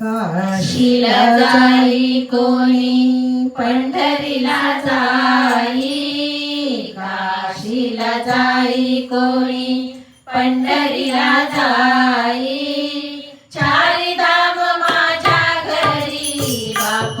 काशीला जाई कोणी पंढरीला जाई? काशीला जाई कोणी पंढरीला जाई? चारी धाम माझ्या घरी बाप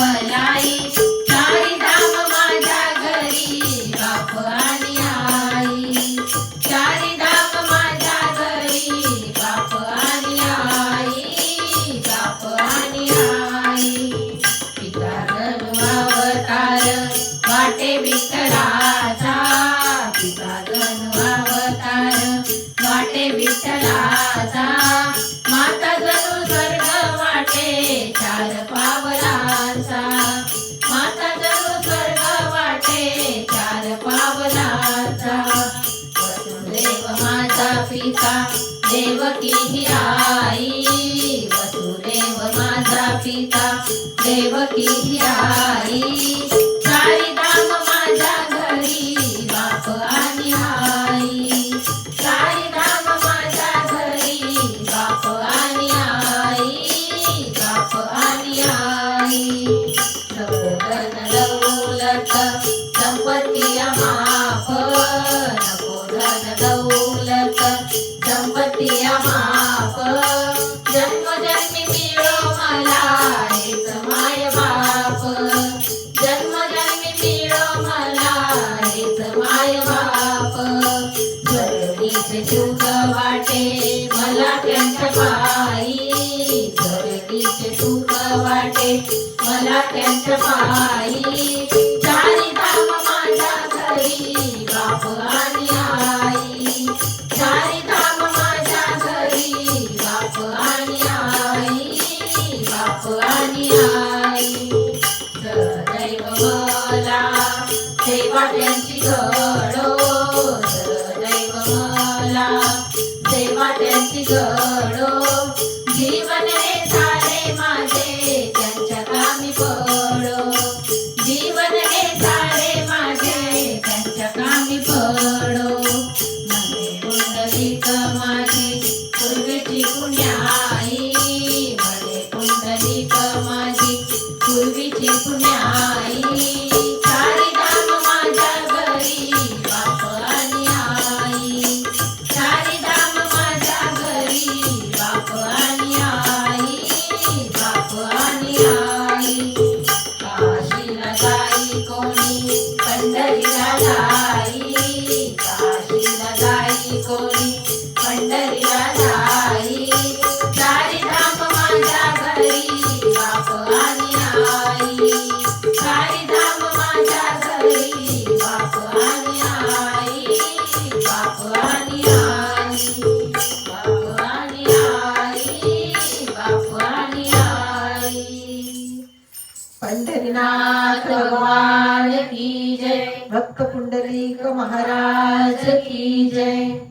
दाखवी नवलाई धाम माझ्या घरी बाप आणि आई. चारी धाम माझ्या घरी बाप आणि आई बाप आणि आई. पिता वाटे विठ्ठलाचा देवकी ही आई. वसुदेव माझा पिता देवकी ही आई. सारी दाम माझ्या घरी बाप आणि आई. सारी दाम माझ्या घरी बाप आणि आई. बाप आणि आई. संपत्ती माफ जन्मजन्मी मिळो मला हेच माय बाप जन्मजन्मी मिळो मला हेच माय बाप स्वर्गीचे सुख वाटे मला त्यांच्या पायी स्वर्गीचे सुख वाटे मला त्यांच्या पायी आई बाप आणि आई सदैव मला सेवा त्यांची घडो. सदैव मला सेवा घडो. जीवन हे झाले माझे त्यांच्या कामी पडो. जीवन हे झाले माझे त्यांच्या कामी पडो. माझे पुंडलिक माझी? पंढरीला पंढरीनाथ भगवान की जय. भक्त पुंडलिक महाराज महाराज की जय.